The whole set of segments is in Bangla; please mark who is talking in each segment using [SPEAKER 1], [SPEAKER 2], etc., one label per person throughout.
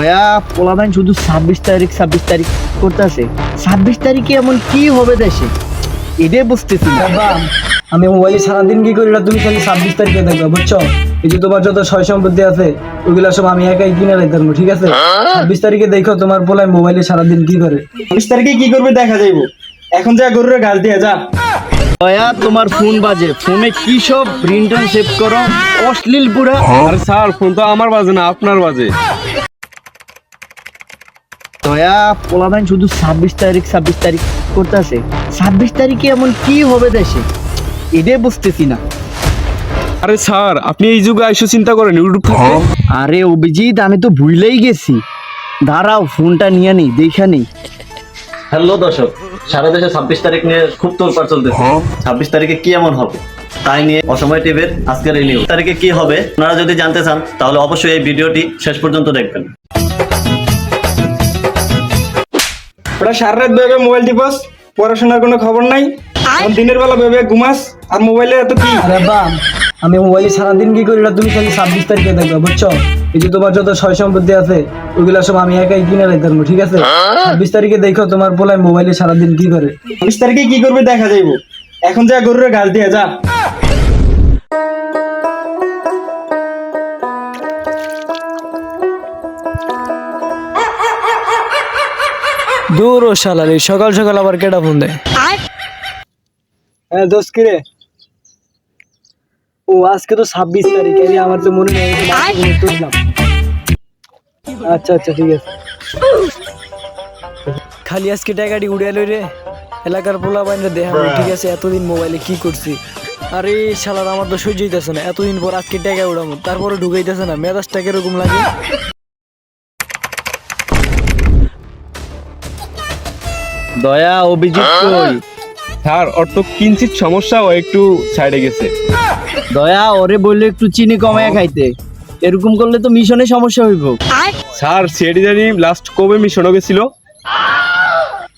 [SPEAKER 1] দয়া পোলাবাইন শুধু ছাব্বিশ তারিখ ছাব্বিশ তারিখ করতেছে ছাব্বিশ তারিখে এমন কি হবে দেশে? এটাই বুঝতেছি
[SPEAKER 2] বাবা আমি মোবাইলে সারাদিন কি করি? না তুমি খালি ছাব্বিশ তারিখে দেখবে বুঝছ? এই যে তোমার যত সয় সম্পত্তি আছে ওগুলা সব আমি একাই কিনে রাখতে পারব ঠিক আছে? ছাব্বিশ তারিখে দেখো তোমার পোলায় মোবাইলে সারাদিন কি করে।
[SPEAKER 3] বিশ তারিখে কি করবে দেখা যাইব। এখন যা গরুরে গাল দিয়ে যা।
[SPEAKER 1] দয়া তোমার ফোন বাজে। ফোনে কি সব প্রিন্টার সেভ করো? অশ্লীল পুরা।
[SPEAKER 4] আরে স্যার ফোন তো আমার বাজে না আপনার বাজে।
[SPEAKER 1] দয়া পোলাবাইন শুধু ছাব্বিশ তারিখ ছাব্বিশ তারিখ করতেছে ছাব্বিশ তারিখে এমন কি হবে দেশে? এটাই বুঝতেছি না।
[SPEAKER 4] আরে স্যার আপনি এই যুগে আইসো চিন্তা করেন ইউটিউব
[SPEAKER 1] আরে অভিজিৎ আমি তো ভুলেই গেছি। দাঁড়াও ফোনটা নিয়ে নেই দেখা নেই।
[SPEAKER 5] হ্যালো দর্শক সারা দেশে ছাব্বিশ তারিখ নিয়ে খুব তোলপাড় চলতেছে। ছাব্বিশ তারিখে কি এমন হবে? তাই নিয়ে অসময় টিভির আজকের এই নিউজ তারিখে কি হবে? আপনারা যদি জানতে চান তাহলে অবশ্যই এই ভিডিওটি শেষ পর্যন্ত দেখবেন।
[SPEAKER 3] ওরা সারা রাত ভেবে মোবাইল টিপস পড়াশোনার কোনো খবর নাই। দিনের বেলা ভেবে ঘুমাস আর মোবাইলে এত কি
[SPEAKER 2] আমি মোবাইলে সারাদিন কি করি না তুমি খালি ছাব্বিশ তারিখে দেখবে বুঝছ? এই যে তোমার যত সয় সম্পত্তি আছে ওগুলা সব আমি একাই কিনে রাখতে পারব ঠিক আছে? ছাব্বিশ তারিখে দেখো তোমার পোলায় মোবাইলে সারাদিন কি করে।
[SPEAKER 3] বিশ তারিখে কি করবে দেখা যাইব। এখন যা গরুরে গাল দিয়ে যা।
[SPEAKER 2] দূর ও শালারি সকাল সকাল আবার কেটা ফোন দেয়? হ্যাঁ দোষ কিরে ও আজকে তো ছাব্বিশ তারিখ আমার তো মনে নেই আচ্ছা আচ্ছা ঠিক আছে। খালি আজকে টাকাটি উড়ে লই রে। এলাকার পোলা বাইরে দেখা ঠিক আছে এতদিন মোবাইলে কি করছি? আরে শালার আমার তো সহ্য হইতেছে না এতদিন পর আজকে টাকা উড়ামো তারপরে ঢুকাইতেছে না মেজাজটা কীরকম লাগে?
[SPEAKER 1] দয়া অভিজিৎ কই?
[SPEAKER 4] স্যার ওর তো কিঞ্চিত সমস্যা ও একটু সাইডে গেছে।
[SPEAKER 1] দয়া ওরে বললে একটু চিনি কমায় খাইতে। এরকম করলে তো মিশনে সমস্যা হইব।
[SPEAKER 4] স্যার সিআইডি জানি লাস্ট কবে মিশনে গেছিল?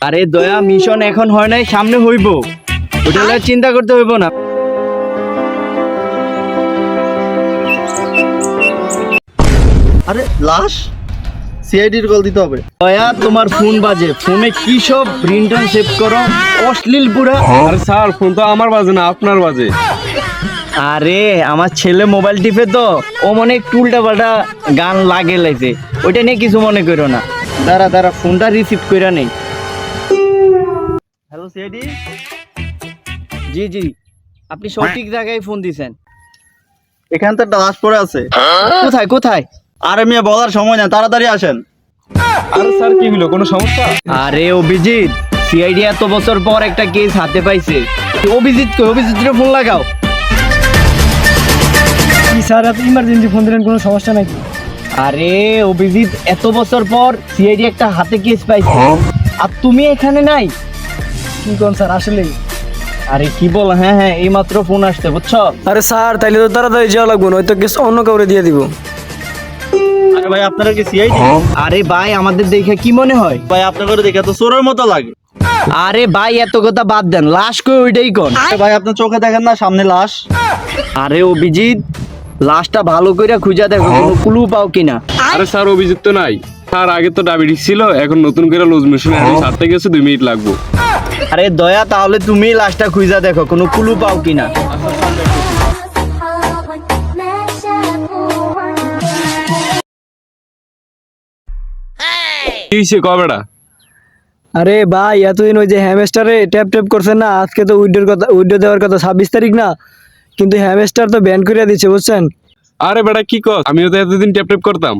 [SPEAKER 1] আরে দয়া মিশন এখন হয় নাই সামনে হইব। ওটা চিন্তা করতে হইব না।
[SPEAKER 5] আরে লাশ? সিআইডির কল দিতে হবে।
[SPEAKER 1] দয়া তোমার ফোন বাজে। ফোনে কি সব প্রিন্টার সেভ করো? অশ্লীল পুরা
[SPEAKER 4] আরে স্যার ফোন তো আমার বাজে না আপনার বাজে।
[SPEAKER 1] আরে আমার ছেলে মোবাইল টিপে তো। ও মনে একটু উল্টা পাল্টা গান লাগে লাইছে ওইটা নিয়ে কিছু মনে করো না। দাঁড়া দাঁড়া ফোনটা রিসিভ কইরা নেই।
[SPEAKER 5] হ্যালো সিআইডি
[SPEAKER 1] জি জি। আপনি সঠিক জায়গায় ফোন দিছেন।
[SPEAKER 5] এখানে তো একটা লাশ পড়ে আছে।
[SPEAKER 1] কোথায় কোথায়?
[SPEAKER 5] আরে মেয়ে বলার সময় না তাড়াতাড়ি আসেন।
[SPEAKER 4] আরে স্যার কি হলো কোনো সমস্যা?
[SPEAKER 1] আরে অভিজিৎ সিআইডি এত বছর পর একটা কেস হাতে পাইছে। অভিজিৎ কই? অভিজিৎ ফোন লাগাও।
[SPEAKER 2] কি স্যার এত ইমার্জেন্সি ফোন দিলেন কোনো সমস্যা নাকি
[SPEAKER 1] আরে অভিজিৎ এত বছর পর সিআইডি একটা হাতে কেস পাইছে। আর তুমি এখানে নাই?
[SPEAKER 2] কি কোন স্যার আসলেই।
[SPEAKER 1] আরে কি বল? হ্যাঁ হ্যাঁ এই মাত্র ফোন আসছে বুঝছ?
[SPEAKER 2] আরে স্যার তাইলে তো তাড়াতাড়ি যাওয়া লাগবে নয়তো কেস অন্য কাউরে দিয়ে দিব।
[SPEAKER 5] আরে ভাই আপনারা কি সিআইডি
[SPEAKER 1] আরে ভাই আমাদের দেখে কি মনে হয়?
[SPEAKER 5] ভাই আপনাদের দেখে তো চোরের মতো লাগে।
[SPEAKER 1] আরে ভাই এত কথা বাদ দেন লাশ কই ওইটাই কোন?
[SPEAKER 5] আরে ভাই আপনার চোখে দেখেন না সামনে লাশ।
[SPEAKER 1] আরে অভিজিৎ লাশটা ভালো করে খুঁজা দেখো কোনো ক্লু পাও কিনা?
[SPEAKER 4] আরে স্যার অভিযুক্ত নাই। স্যার আগে তো ডায়াবেটিস ছিল এখন নতুন করে লুজ মেশিন আমি সারতে গেছে দুই মিনিট লাগবো।
[SPEAKER 1] আরে দয়া তাহলে তুমি লাশটা খুঁজা দেখো কোনো ক্লু পাও কিনা?
[SPEAKER 4] কি হয়েছে কবেটা
[SPEAKER 2] আরে ভাই এতদিন ওই যে হ্যামস্টারে ট্যাপ ট্যাপ করছেন না আজকে তো উইডোর কথা উইডো দেওয়ার কথা ছাব্বিশ তারিখ না কিন্তু হ্যামেস্টার তো ব্যান করে দিচ্ছে বুঝছেন?
[SPEAKER 4] আরে বেটা কি কর আমিও তো এতদিন ট্যাপ ট্যাপ করতাম।